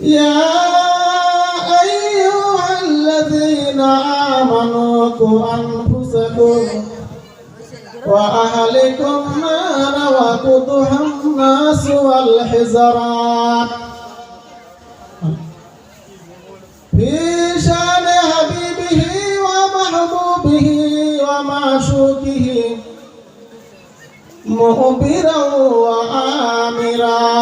يا أيها الذين آمنوا قوا أنفسكم وأهلكم نارا وقودها الناس والحجرات في شان حبيبه ومحبوبه ومعشوقه مخبرا وآمرا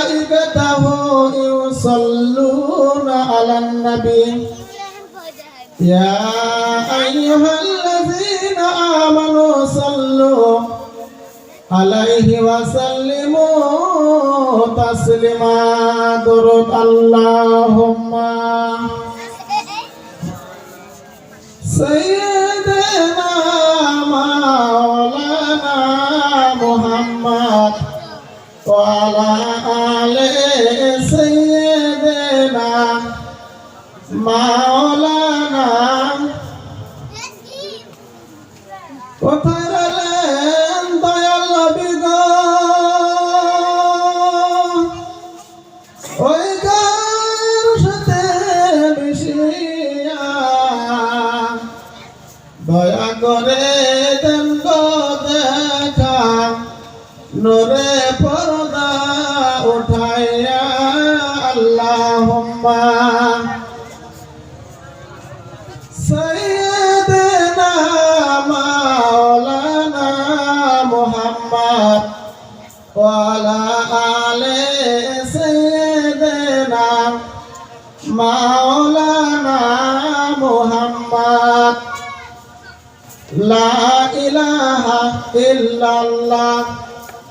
وملائكته يصلون على النبي يا أيها الذين آمنوا صلوا عليه وسلموا تسليما درد اللهم سيدنا وعلى آل سيدنا مولانا وطرلين ضيال بدا ويدار شتي بشيا ضيا قريب মাথায় আল্লাহ সৈয়দনা মাওলানা মোহাম্মদ ওয়ালা আলে সৈয়দনা মাওলানা মোহাম্মদ। লা ইলাহা ইল্লাল্লাহ।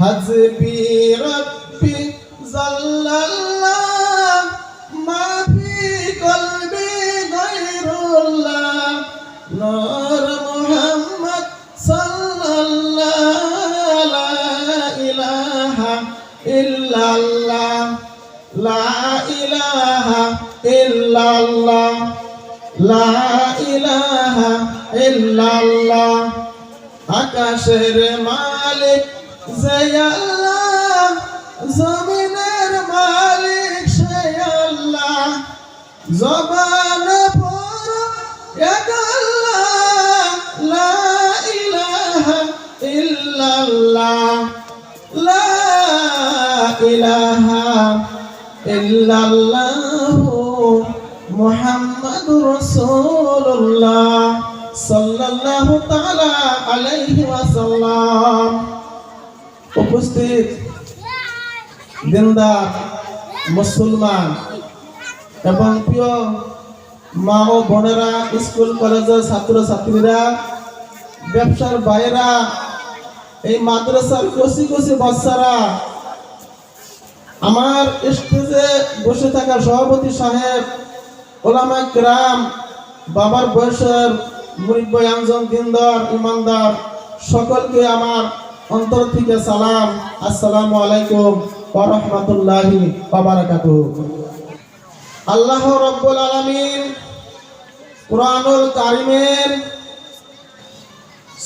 حسبي ربي جل الله ما في قلبي غير الله نور محمد صلى الله لا إله إلا الله لا إله إلا الله لا إله إلا الله আকাশের মালিক যে আল্লাহ, জমিনের মালিক সে আল্লাহ। জবানে পর এক আল্লাহ, লা ইলাহা ইল্লাল্লাহ। লা ইলাহা ইল্লাল্লাহ মুহাম্মাদুর আলাইহি ওয়াসাল্লাম। উপস্থিত দিনদার, মুসলমান এবং প্রিয় মা ও বোনেরা, স্কুল, কলেজের ছাত্র ছাত্রীরা ব্যবসার বাইরা এই মাদ্রাসার কচি কচি বাচ্চারা, আমার স্টেজে বসে থাকা সভাপতি সাহেব ওলামা গ্রাম বাবার বয়সের দিনদার, ইমানদার। সকলকে আমার অন্তর থেকে সালাম। আসসালামু আলাইকুম ওয়া আল্লাহ রব্বুল আলামিন কুরআনুল কারীমের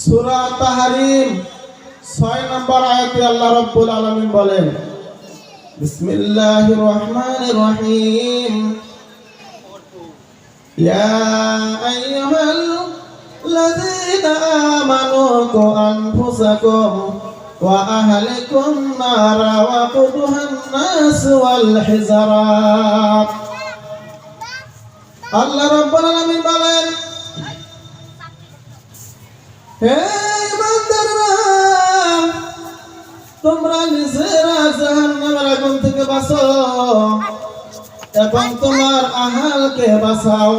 সূরা তাহরিম 6 নম্বর আয়াতে আল্লাহ রব্বুল আলামিন বলেন, বিসমিল্লাহির রহমানির রহিম। ইয়া আইয়ুহাল الذين آمنوا قوا أنفسكم وأهلكم نارا وقودها الناس والحجرات আল্লাহ রব্বুল আলামিন বলেন হে বান্দারা তোমরা নিজেরা জাহান্নামের আগুন থেকে বাঁচো এবং তোমার আহালকে বাঁচাও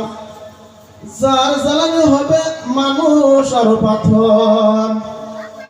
যার জ্বালানি হবে মানুষ আর পাথর।